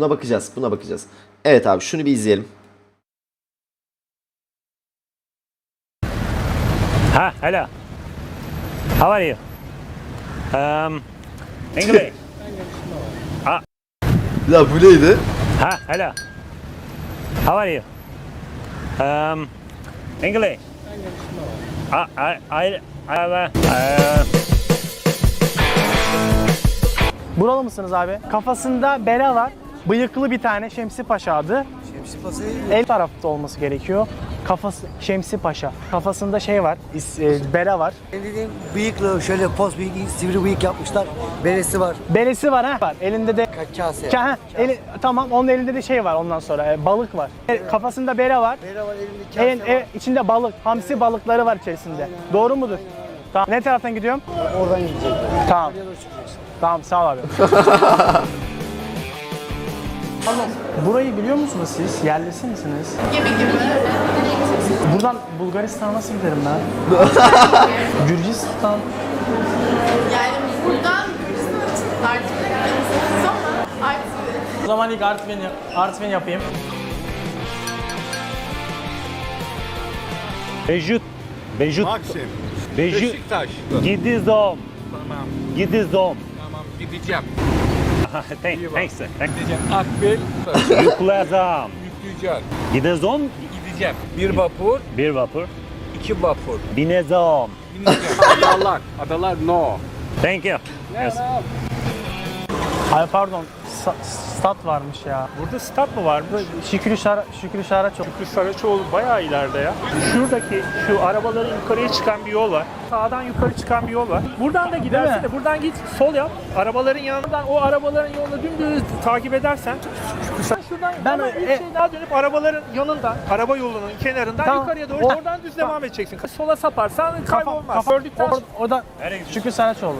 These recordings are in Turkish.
Buna bakacağız. Buna bakacağız. Evet abi şunu bir izleyelim. Hi, hello. How are you? Um, English. Ya bu neydi? Hi, hello. How are you? Um, English. I, I, I, I have a, uh, Buralı mısınız abi? Kafasında bere var. Bıyıklı bir tane Şemsi Paşa adı. Şemsi Paşa El tarafta olması gerekiyor. Kafası Şemsi Paşa. Kafasında şey var. is- e, bere var. Ben dediğim bıyıklı şöyle poz bıyık, sivri bıyık yapmışlar. Beresi var. Beresi var ha. Var. Elinde de Ka- Kase. Ka- ha, eli, tamam onun elinde de şey var ondan sonra e, balık var. E, Kafasında bere var. Bere var elinde kase En, var. e, içinde balık, hamsi balıkları var içerisinde. Doğru mudur? Tamam. Ne taraftan gidiyorum? Oradan gidecek. Tamam. Oraya doğru çıkacaksın. Tamam sağ ol abi. Pardon, burayı biliyor musunuz siz? Yerlisi misiniz? Gibi gibi. Buradan Bulgaristan'a nasıl giderim ben? Gürcistan. Yani buradan Gürcistan için Artvin'e ama Artvin. O zaman ilk Artvin, Artvin yapayım. Bejut. Bejut. Taksim, Bejut. Beşiktaş. Gidizom. Tamam, Gidizom. tamam gideceğim. Thank, thanks. Thank Gideceğim. Akbil, Yüklezam. yükleyeceğim. Gidizom. Gideceğim. Bir vapur, Bir vapur. iki vapur. Binezom. Bineceğim. Adalar, adalar no. Thank you. Yes. Ay pardon, stat varmış ya. Burada stat mı var? Şükrü Şara, Şükrü Şara çok. Şükrü Saraçoğlu bayağı ileride ya. Şuradaki şu arabaların yukarıya çıkan bir yol var. Sağdan yukarı çıkan bir yol var. Buradan da gidersin de buradan git sol yap. Arabaların yanından o arabaların yolunu dümdüz takip edersen Şükrü Şuradan Ben o- ilk e- şey daha dönüp arabaların yanından, araba yolunun kenarından Tamam. yukarıya doğru O- oradan düz devam edeceksin. Sola saparsan kaybolmaz. kafa, Gördükten or, orada Şükrü Saraçoğlu.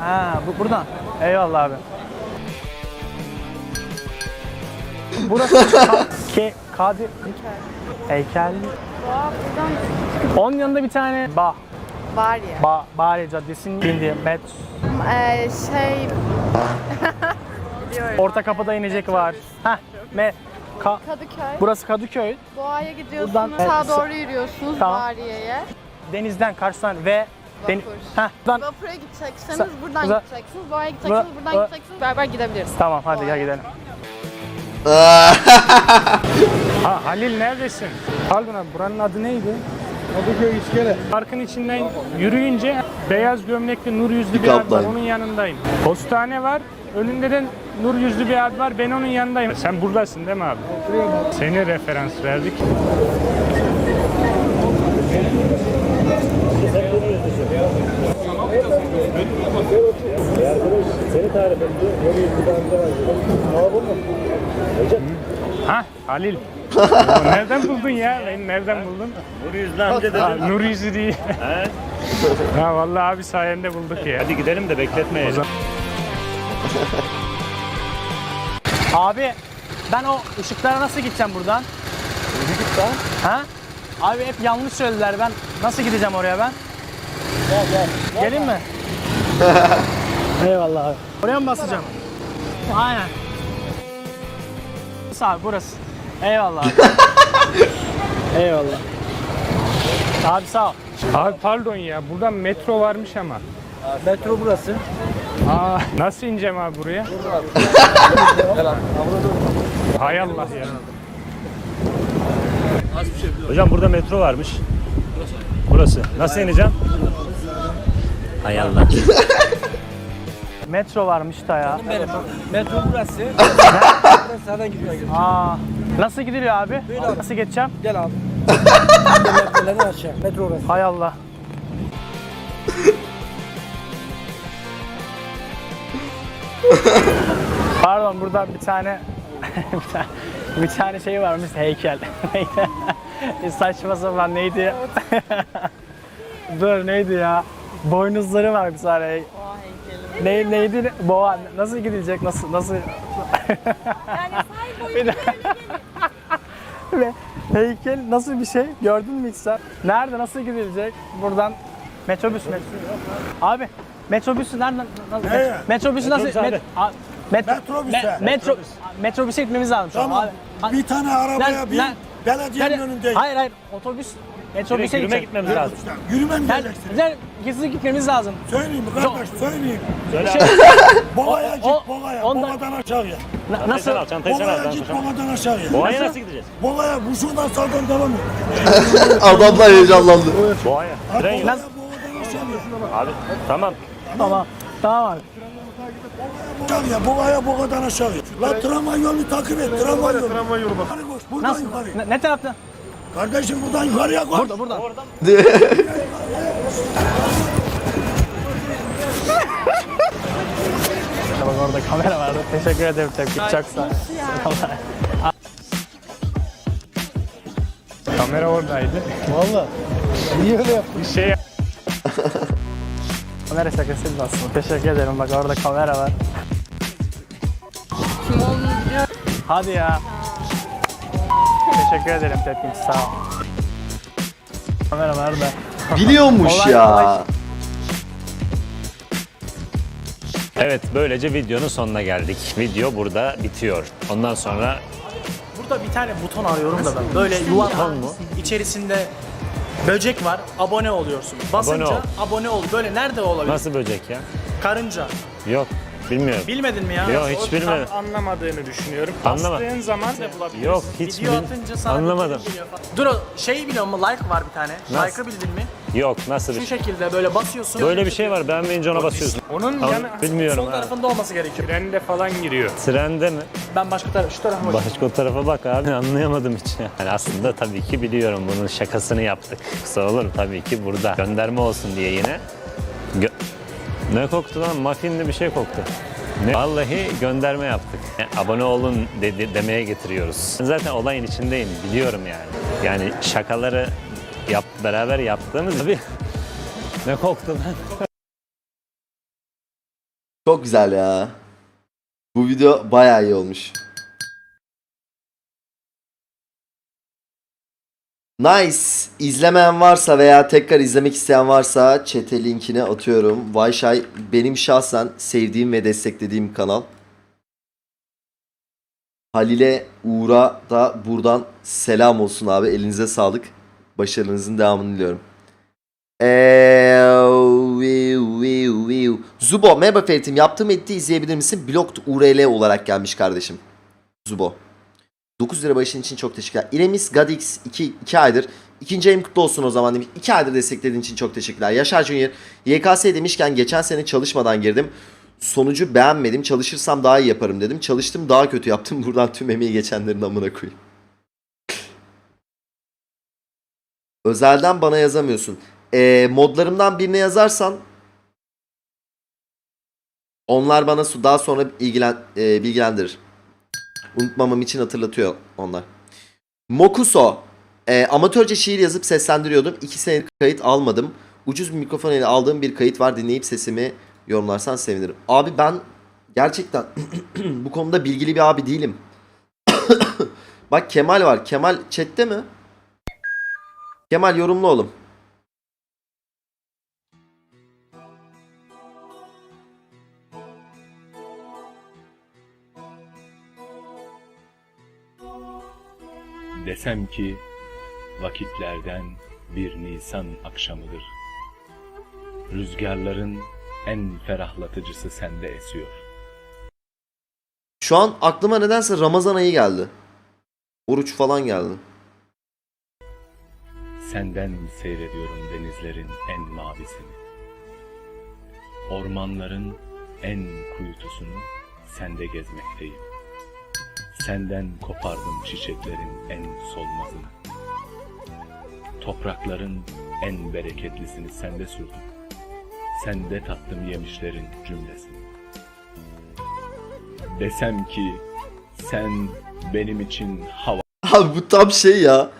Ha, bu buradan. Eyvallah abi. Burası ke, Kadir heykel. Onun yanında bir tane bah, Var ya. ba, Bahariye Caddesi'nin bindiği met. Ee, şey... Biliyorum. Orta kapıda inecek var. Heh, me, ka, Kadıköy. burası Kadıköy. Doğaya gidiyorsunuz. Buradan- sağa doğru yürüyorsunuz Tamam. Bariye'ye. Denizden karşıdan ve Vapur. heh, buradan, Vapura gideceksiniz, Sa- buradan Uza- gideceksiniz. Doğaya gideceksiniz, Uza- buradan Uza- gideceksiniz. Beraber gidebiliriz. tamam hadi gel Doğaya. gidelim. Ha Halil neredesin? Pardon abi buranın adı neydi? Kadıköy iskele. Parkın içinden yürüyünce beyaz gömlekli nur yüzlü bir abi var. Onun yanındayım. Postane var. Önünde de nur yüzlü bir abi var. Ben onun yanındayım. Sen buradasın değil mi abi? Seni referans verdik. Ha Halil. Nereden buldun ya? Beni nereden buldun? Nur yüzlü amca dedim. Nur yüzü değil. ha vallahi abi sayende bulduk ya. Hadi gidelim de bekletmeyelim. Abi ben o ışıklara nasıl gideceğim buradan? Ha? Abi hep yanlış söylediler. Ben nasıl gideceğim oraya ben? Gel gel. Gelin mi? Eyvallah abi. Oraya mı basacağım? Aynen. Sağ burası. Eyvallah abi. Eyvallah. Abi sağ ol. Abi pardon ya buradan metro varmış ama. Metro burası. Aa, nasıl ineceğim abi buraya? Hay Allah ya. Hocam burada metro varmış. Burası. Nasıl ineceğim? Hay Allah. Metro varmış da ya. Benim. Metro burası. burası sağdan gidiyor. Aa. Nasıl gidiliyor abi? Nasıl geçeceğim? Gel abi. Metroları aşağı. Metro orası. Hay Allah. Pardon burada bir tane bir tane, bir tane şey varmış heykel. Bir Saçma sapan neydi? Dur neydi ya? Boynuzları var bir tane. Ne, neydi? Boğa. Nasıl gidilecek? Nasıl? Nasıl? Bir de- Ve heykel nasıl bir şey? Gördün mü hiç sen? Nerede? Nasıl gidilecek? Buradan metrobüs mü? Abi metrobüsü nereden? Nasıl? Metrobüsü nasıl? Metrobüs abi. met- A- Metro, Metrobüse. me- metro, metrobüse gitmemiz lazım şu an. Tamam. Abi, Bir tane arabaya Lan- bin. lan- Belediyenin Yani- önündeyiz. hayır hayır otobüs metrobüse yürüme gideceğiz. gitmemiz lazım. Yürümen Yani, geleceksin. güzel, kesin gitmemiz lazım. Söyleyeyim mi kardeş söyleyeyim. Söyle Şey- abi. Bogaya O- git o- Bogaya. ondan- Boga'dan aşağıya. Na- nasıl? sen al, çantayı sen al. Boga'ya Ben git koşamam. Boga'dan aşağıya. Boğa'ya nasıl gideceğiz? Boga'ya bu şuradan sağdan devam et. Adamlar heyecanlandı. Boğa'ya. Tren yok. Nasıl? Boga'dan aşağıya. Abi tamam. Tamam. Tamam abi. Aşağıya Boga'ya Boga'dan aşağıya. La tramvay yolu takip et. Tramvay yolu. Tramvay yolu bak. Hadi koş buradan Nasıl? yukarı. Ne, ne tarafta? Kardeşim buradan yukarıya koş. Burada burada. Bak orada kamera vardı. Teşekkür ederim tepki. Çok sağ ol. Kamera oradaydı. Valla. Niye öyle yaptın? Bir şey Kamera şakasıydı aslında. Teşekkür ederim. Bak orada kamera var. Hadi ya. Teşekkür ederim tepkin. Sağ ol. Kamera da. Biliyormuş Olay- ya. Evet böylece videonun sonuna geldik. Video burada bitiyor. Ondan sonra Burada bir tane buton arıyorum da ben. Böyle yuvarlak. Mu? İçerisinde böcek var. Abone oluyorsun. Basınca Abone abone ol. ol. Böyle nerede olabilir? nasıl böcek ya? Karınca. Yok bilmiyorum. Bilmedin mi ya? Yok hiç bilmiyorum. tam anlamadığını düşünüyorum. Anlama. Bastığın zaman Yok hiç Video bil- atınca sana anlamadım. geliyor falan. Dur o şey biliyor musun? Like var bir tane. Nasıl? Like'ı bildin mi? Yok nasıl bir Şu şey? şekilde böyle basıyorsun. Böyle bir şey var beğenmeyince ona basıyorsun. onun Ama yanı bilmiyorum Sol ha. tarafında olması gerekiyor. trende falan giriyor. Trende mi? Ben başka taraf, şu tarafa bakayım. Başka o tarafa bak abi anlayamadım hiç. Yani aslında tabii ki biliyorum bunun şakasını yaptık. Kısa olur tabii ki burada. Gönderme olsun diye yine. Gö- ne koktu lan? Muffinli bir şey koktu. Ne? Vallahi gönderme yaptık. E, abone olun dedi, demeye getiriyoruz. Zaten olayın içindeyim biliyorum yani. Yani şakaları yap, beraber yaptığımız gibi ne koktu lan? Çok güzel ya. Bu video bayağı iyi olmuş. Nice. İzlemeyen varsa veya tekrar izlemek isteyen varsa chat'e linkini atıyorum. Vayşay benim şahsen sevdiğim ve desteklediğim kanal. Halil'e Uğur'a da buradan selam olsun abi. Elinize sağlık. Başarınızın devamını diliyorum. Eee. Zubo merhaba Ferit'im yaptığım editi izleyebilir misin? Blocked URL olarak gelmiş kardeşim. Zubo. 9 lira başın için çok teşekkürler. İremis Gadix 2, 2 aydır. İkinci ayım kutlu olsun o zaman demiş. 2 aydır desteklediğin için çok teşekkürler. Yaşar Junior. YKS demişken geçen sene çalışmadan girdim. Sonucu beğenmedim. Çalışırsam daha iyi yaparım dedim. Çalıştım daha kötü yaptım. Buradan tüm emeği geçenlerin amına koyayım. Özelden bana yazamıyorsun. Ee, modlarımdan birine yazarsan onlar bana su- daha sonra ilgilen, e, bilgilendirir. Unutmamam için hatırlatıyor onlar. Mokuso. E, amatörce şiir yazıp seslendiriyordum. 2 senelik kayıt almadım. Ucuz bir mikrofon ile aldığım bir kayıt var. Dinleyip sesimi yorumlarsan sevinirim. Abi ben gerçekten bu konuda bilgili bir abi değilim. Bak Kemal var. Kemal chatte mi? Kemal yorumlu oğlum. Desem ki vakitlerden bir Nisan akşamıdır. Rüzgarların en ferahlatıcısı sende esiyor. Şu an aklıma nedense Ramazan ayı geldi. Oruç falan geldi. Senden seyrediyorum denizlerin en mavisini. Ormanların en kuyutusunu sende gezmekteyim. Senden kopardım çiçeklerin en solmazını. Toprakların en bereketlisini sende sürdüm. Sende tattım yemişlerin cümlesini. Desem ki sen benim için hava Abi bu tam şey ya.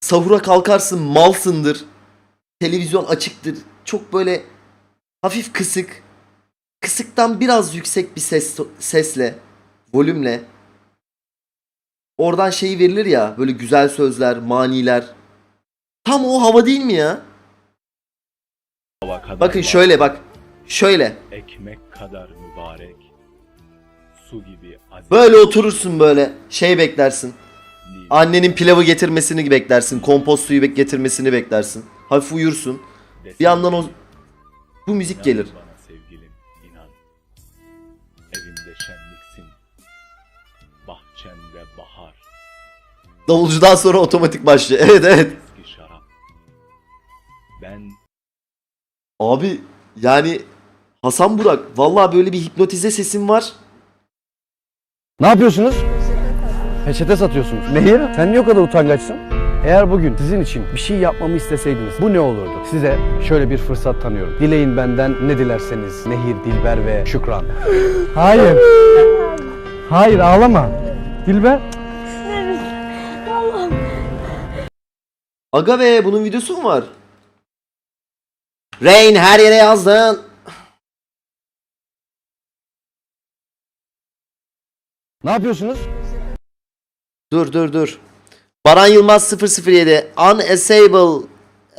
Sahura kalkarsın malsındır. Televizyon açıktır. Çok böyle hafif kısık. Kısıktan biraz yüksek bir ses sesle, volümle. Oradan şeyi verilir ya böyle güzel sözler, maniler. Tam o hava değil mi ya? hava kadar Bakın şöyle bak. Şöyle. Ekmek kadar mübarek, su gibi aziz. Böyle oturursun böyle. Şey beklersin. Annenin pilavı getirmesini beklersin. Kompost suyu getirmesini beklersin. Hafif uyursun. Bir yandan o bu müzik gelir. Davulcudan sonra otomatik başlıyor. Evet evet. eski şarap. Ben Abi yani Hasan Burak vallahi böyle bir hipnotize sesin var. Ne yapıyorsunuz? Peçete satıyorsunuz. Nehir, sen niye o kadar utangaçsın? Eğer bugün sizin için bir şey yapmamı isteseydiniz bu ne olurdu? Size şöyle bir fırsat tanıyorum. Dileyin benden ne dilerseniz. Nehir, Dilber ve Şükran. Hayır. Hayır ağlama. Dilber. Aga be bunun videosu mu var? Rain her yere yazdın. Ne yapıyorsunuz? Dur dur dur. Baran Yılmaz 007 Unasable